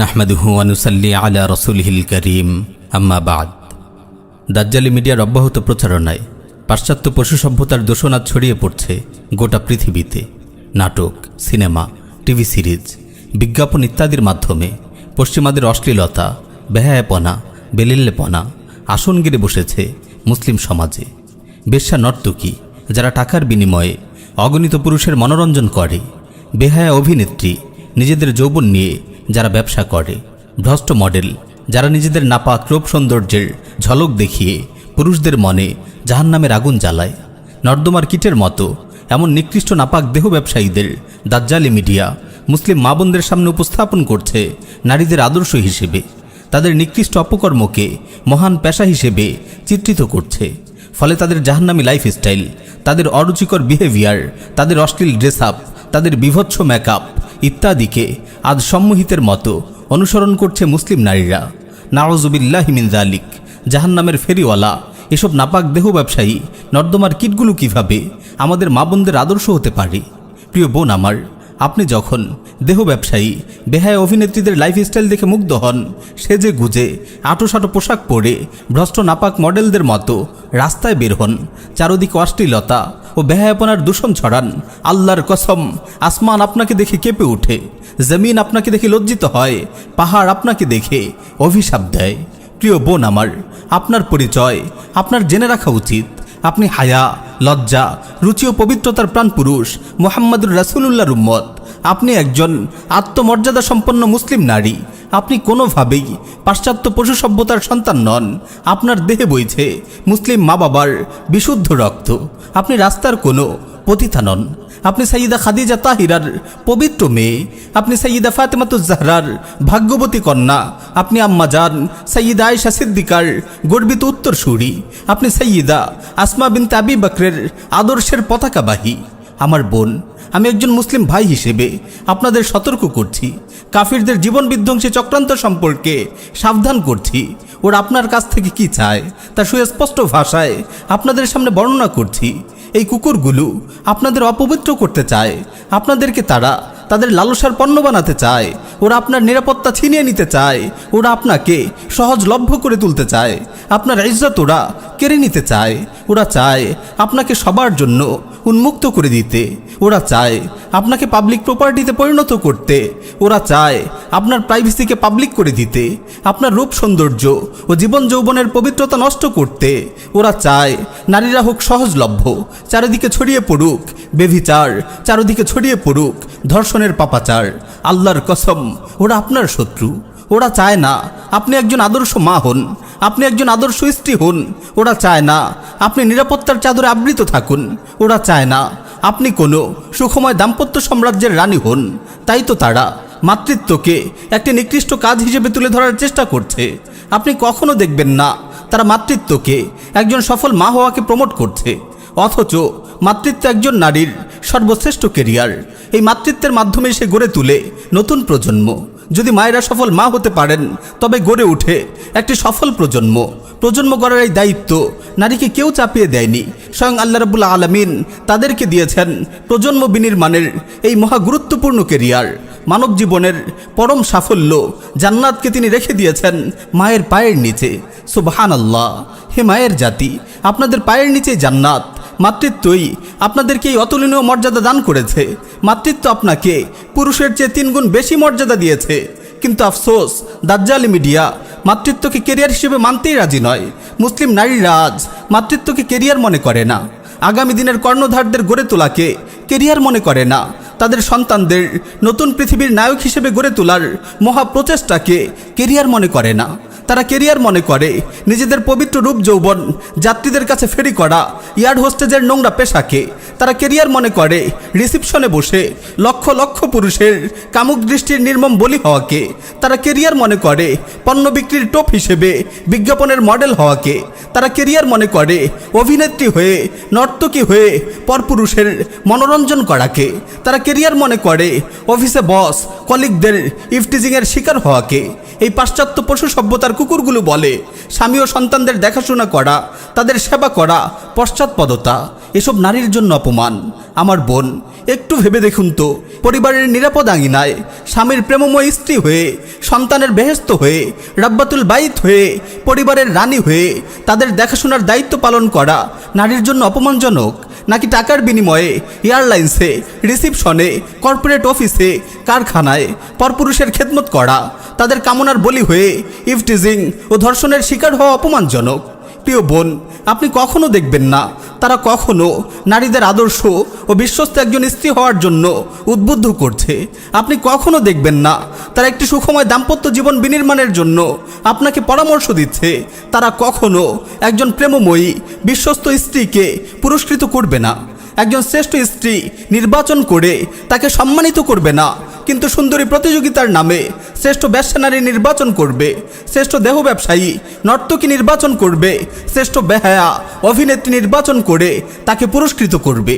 নাহমাদুহু আনুসাল্লি আলা রসুলহিল করিম আম্মাবাদ দাজ্জালি মিডিয়ার অব্যাহত প্রচারণায় পাশ্চাত্য পশু সভ্যতার দোষণা ছড়িয়ে পড়ছে গোটা পৃথিবীতে। নাটক, সিনেমা, টিভি সিরিজ, বিজ্ঞাপন ইত্যাদির মাধ্যমে পশ্চিমাদের অশ্লীলতা, বেহায়াপনা বেলিল্লেপনা আসন গিরে বসেছে মুসলিম সমাজে। বেশ্যা নর্তকী, যারা টাকার বিনিময়ে অগণিত পুরুষের মনোরঞ্জন করে, বেহায়া অভিনেত্রী, নিজেদের যৌবন নিয়ে যারা ব্যবসা করে। ভ্রষ্ট মডেল, যারা নিজেদের নাপাক রূপ সৌন্দর্যের ঝলক দেখিয়ে পুরুষদের মনে জাহান্নামের আগুন জ্বালায়। নর্দমার কিটের মতো এমন নিকৃষ্ট নাপাক দেহ ব্যবসায়ীদের দাজ্জালি মিডিয়া মুসলিম মা বোনদের সামনে উপস্থাপন করছে নারীদের আদর্শ হিসেবে। তাদের নিকৃষ্ট অপকর্মকে মহান পেশা হিসেবে চিত্রিত করছে। ফলে তাদের জাহান্নামী লাইফস্টাইল তাদের অরুচিকর বিহেভিয়ার তাদের অশ্লীল ড্রেস আপ তাদের বিভৎস মেকআপ ইত্যাদিকে আজ সম্মোহিতের মতো অনুসরণ করছে মুসলিম নারীরা। নারজবিল্লাহ মিনজালিক জাহান্নামের ফেরিওয়ালা, এসব নাপাক দেহ ব্যবসায়ী, নর্দমার কিটগুলো কীভাবে আমাদের মা বোনদের আদর্শ হতে পারে? প্রিয় বোন আমার আপনি যখন দেহ ব্যবসায়ী, বেহায় অভিনেত্রীদের লাইফস্টাইল দেখে মুগ্ধ হন, সেজে গুজে, আটোসাটো পোশাক পরে, ভ্রষ্ট নাপাক মডেলদের মতো রাস্তায় বের হন, চারদিকে অশ্লীলতা ও বেহায়াপনার দূষণ ছড়ান, আল্লাহর কসম, আসমান আপনাকে দেখে কেঁপে ওঠে, জমিন আপনাকে দেখে লজ্জিত হয়, পাহাড় আপনাকে দেখে অভিশাপ দেয়। প্রিয় বোন আমার, আপনার পরিচয়, আপনার জেনে রাখা উচিত, আপনি হায়া লজ্জা, রুচি ও পবিত্রতার প্রাণ পুরুষ, মোহাম্মদুর রাসুলুল্লাহর উম্মত। আপনি একজন আত্মমর্যাদা সম্পন্ন মুসলিম নারী। আপনি কোনোভাবেই পাশ্চাত্য পশু সভ্যতার সন্তান নন। আপনার দেহে বইছে মুসলিম মা বাবার বিশুদ্ধ রক্ত। আপনি রাস্তার কোনো পতিতা নন। আপনি সাইয়িদা খাদিজা তাহিরার পবিত্র মেয়ে, আপনি সাইয়িদা ফাতেমাতুজ জাহরার ভাগ্যবতী কন্যা, আপনি আম্মা যান সাইয়িদা আয়েশা সিদ্দিকার গর্বিত উত্তরসূরি, আপনি সাইয়িদা আসমা বিন তাবি বকরের আদর্শের পতাকাবাহী। আমার বোন, আমি একজন মুসলিম ভাই হিসেবে আপনাদের সতর্ক করছি, কাফিরদের জীবন বিধ্বংসী চক্রান্ত সম্পর্কে সাবধান করছি, ওরা আপনার কাছ থেকে কি চায় তা সুস্পষ্ট ভাষায় আপনাদের সামনে বর্ণনা করছি। এই কুকুরগুলো আপনাদের অপবিত্র করতে চায়। আপনাদেরকে তারা তাদের লালসার পণ্য বানাতে চায়। ওরা আপনার নিরাপত্তা ছিনিয়ে নিতে চায়। ওরা আপনাকে সহজলভ্য করে তুলতে চায়। আপনার ইজ্জত ওরা কেড়ে নিতে চায়। ওরা চায় আপনাকে সবার জন্য উন্মুক্ত করে দিতে। ওরা চায় আপনাকে পাবলিক প্রপার্টিতে পরিণত করতে। ওরা চায় আপনার প্রাইভেসিকে পাবলিক করে দিতে। আপনার রূপ সৌন্দর্য ও জীবন যৌবনের পবিত্রতা নষ্ট করতে। ওরা চায় নারীরা হোক সহজলভ্য, চারিদিকে ছড়িয়ে পড়ুক, বেভিচার, চারিদিকে ছড়িয়ে পড়ুক, ধর্ষণের পাপাচার, আল্লাহর কসম, ওরা আপনার শত্রু। ওরা চায় না। আপনি একজন আদর্শ মা হন, আপনি একজন আদর্শ স্ত্রী হন, ওরা চায় না। আপনি নিরাপত্তার চাদরে আবৃত থাকুন, ওরা চায় না। আপনি কোনো সুখময় দাম্পত্য সাম্রাজ্যের রানী হন, তাই তো তারা মাতৃত্বকে একটি নিকৃষ্ট কাজ হিসেবে তুলে ধরার চেষ্টা করছে। আপনি কখনো দেখবেন না, তারা মাতৃত্বকে একজন সফল মা হওয়াকে প্রমোট করছে। অথচ মাতৃত্ব একজন নারীর সর্বশ্রেষ্ঠ কেরিয়ার এই মাতৃত্বের মাধ্যমে সে গড়ে তুলে নতুন প্রজন্ম। যদি মায়েরা সফল মা হতে পারেন, তবে গড়ে উঠে একটি সফল প্রজন্ম। প্রজন্ম গড়ার এই দায়িত্ব নারীকে কেউ চাপিয়ে দেয়নি। স্বয়ং আল্লাহ রাবুল আলমিন তাদেরকে দিয়েছেন প্রজন্ম বিনির্মাণের এই মহা গুরুত্বপূর্ণ কেরিয়ার মানব জীবনের পরম সাফল্য জান্নাতকে তিনি রেখে দিয়েছেন মায়ের পায়ের নিচে। সুবহান আল্লাহ হে মায়ের জাতি, আপনাদের পায়ের নিচে জান্নাত। মাতৃত্বই আপনাদেরকে এই অতুলনীয় মর্যাদা দান করেছে। মাতৃত্ব আপনাকে পুরুষের চেয়ে তিনগুণ বেশি মর্যাদা দিয়েছে। কিন্তু আফসোস, দাজ্জালি মিডিয়া মাতৃত্বকে কেরিয়ার হিসেবে মানতেই রাজি নয়। মুসলিম নারীরা আজ মাতৃত্বকে কেরিয়ার মনে করে না। আগামী দিনের কর্ণধারদের গড়ে তোলাকে কেরিয়ার মনে করে না। তাদের সন্তানদের নতুন পৃথিবীর নায়ক হিসেবে গড়ে তোলার মহা প্রচেষ্টাকে কেরিয়ার মনে করে না। তারা কেরিয়ার মনে করে। নিজেদের পবিত্র রূপ যৌবন, যাত্রীদের কাছে ফেরি করা, ইয়ার্ড হোস্টেজের নোংরা পেশাকে তারা কেরিয়ার মনে করে। রিসিপশনে বসে লক্ষ লক্ষ পুরুষের কামুক দৃষ্টির নির্মম বলি হওয়াকে তারা কেরিয়ার মনে করে। পণ্য বিক্রির টোপ হিসেবে বিজ্ঞাপনের মডেল হওয়াকে তারা কেরিয়ার মনে করে। অভিনেত্রী হয়ে, নর্তকী হয়ে পরপুরুষের মনোরঞ্জন করাকে তারা কেরিয়ার মনে করে। অফিসে বস, কলিগদের ইফটিজিংয়ের শিকার হওয়াকে। এই পাশ্চাত্য পশু সভ্যতার কুকুরগুলো বলে, স্বামী ও সন্তানদের দেখাশোনা করা, তাদের সেবা করা পশ্চাৎপদতা, এসব নারীর জন্য অপমান। আমার বোন, একটু ভেবে দেখুন তো, পরিবারের নিরাপদ আঙিনায় স্বামীর প্রেমময় স্ত্রী হয়ে, সন্তানের বেহেস্ত হয়ে, রাব্বাতুল বাইত হয়ে, পরিবারের রানী হয়ে, তাদের দেখাশোনার দায়িত্ব পালন করা নারীর জন্য অপমানজনক নাকি টাকার বিনিময়ে এয়ারলাইন্সে, রিসিপশনে, কর্পোরেট অফিসে, কারখানায় পরপুরুষের খেদমত করা, তাদের কামনার বলি হয়ে ইফটিজিং ও ধর্ষণের শিকার হওয়া অপমানজনক। প্রিয় বোন, আপনি কখনো দেখবেন না। তারা কখনো নারীদের আদর্শ ও বিশ্বস্ত একজন স্ত্রী হওয়ার জন্য উদ্বুদ্ধ করছে। আপনি কখনো দেখবেন না, তারা একটি সুখময় দাম্পত্য জীবন বিনির্মাণের জন্য আপনাকে পরামর্শ দিচ্ছে। তারা কখনো একজন প্রেমময়ী, বিশ্বস্ত স্ত্রীকে পুরস্কৃত করবে না। একজন শ্রেষ্ঠ স্ত্রী নির্বাচন করে তাকে সম্মানিত করবে না। কিন্তু সুন্দরী প্রতিযোগিতার নামে শ্রেষ্ঠ ব্যবসা নারী নির্বাচন করবে, শ্রেষ্ঠ দেহ ব্যবসায়ী নর্তকী নির্বাচন করবে, শ্রেষ্ঠ বেহায়া অভিনেত্রী নির্বাচন করে তাকে পুরস্কৃত করবে।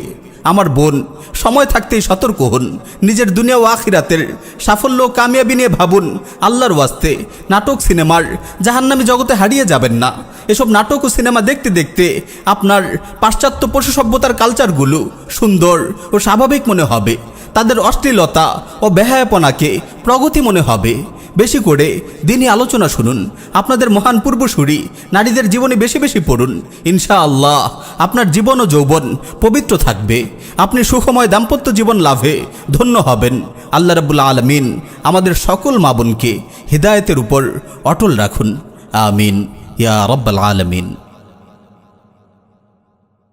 আমার বোন, সময় থাকতেই সতর্ক হন, নিজের দুনিয়া ও আখিরাতের সাফল্য ও কামিয়াবি নিয়ে ভাবুন, আল্লাহর ওয়াস্তে নাটক, সিনেমার জাহান্নামী জগতে হারিয়ে যাবেন না। এসব নাটক ও সিনেমা দেখতে দেখতে আপনার পাশ্চাত্য পশু সভ্যতার কালচারগুলো সুন্দর ও স্বাভাবিক মনে হবে। তাদের অশ্লীলতা ও বেহায়াপনাকে প্রগতি মনে হবে। বেশি করে দিনই আলোচনা শুনুন। আপনাদের মহান পূর্বসূরি নারীদের জীবনে বেশি বেশি পড়ুন। ইনশা আল্লাহ আপনার জীবন ও যৌবন পবিত্র থাকবে। আপনি সুখময় দাম্পত্য জীবন লাভে ধন্য হবেন। আল্লাহ রাবুল্লা আলমিন আমাদের সকল মা বোনকে হৃদায়তের উপর অটল রাখুন। আমিন। ইয়া রব্বাল আলমিন।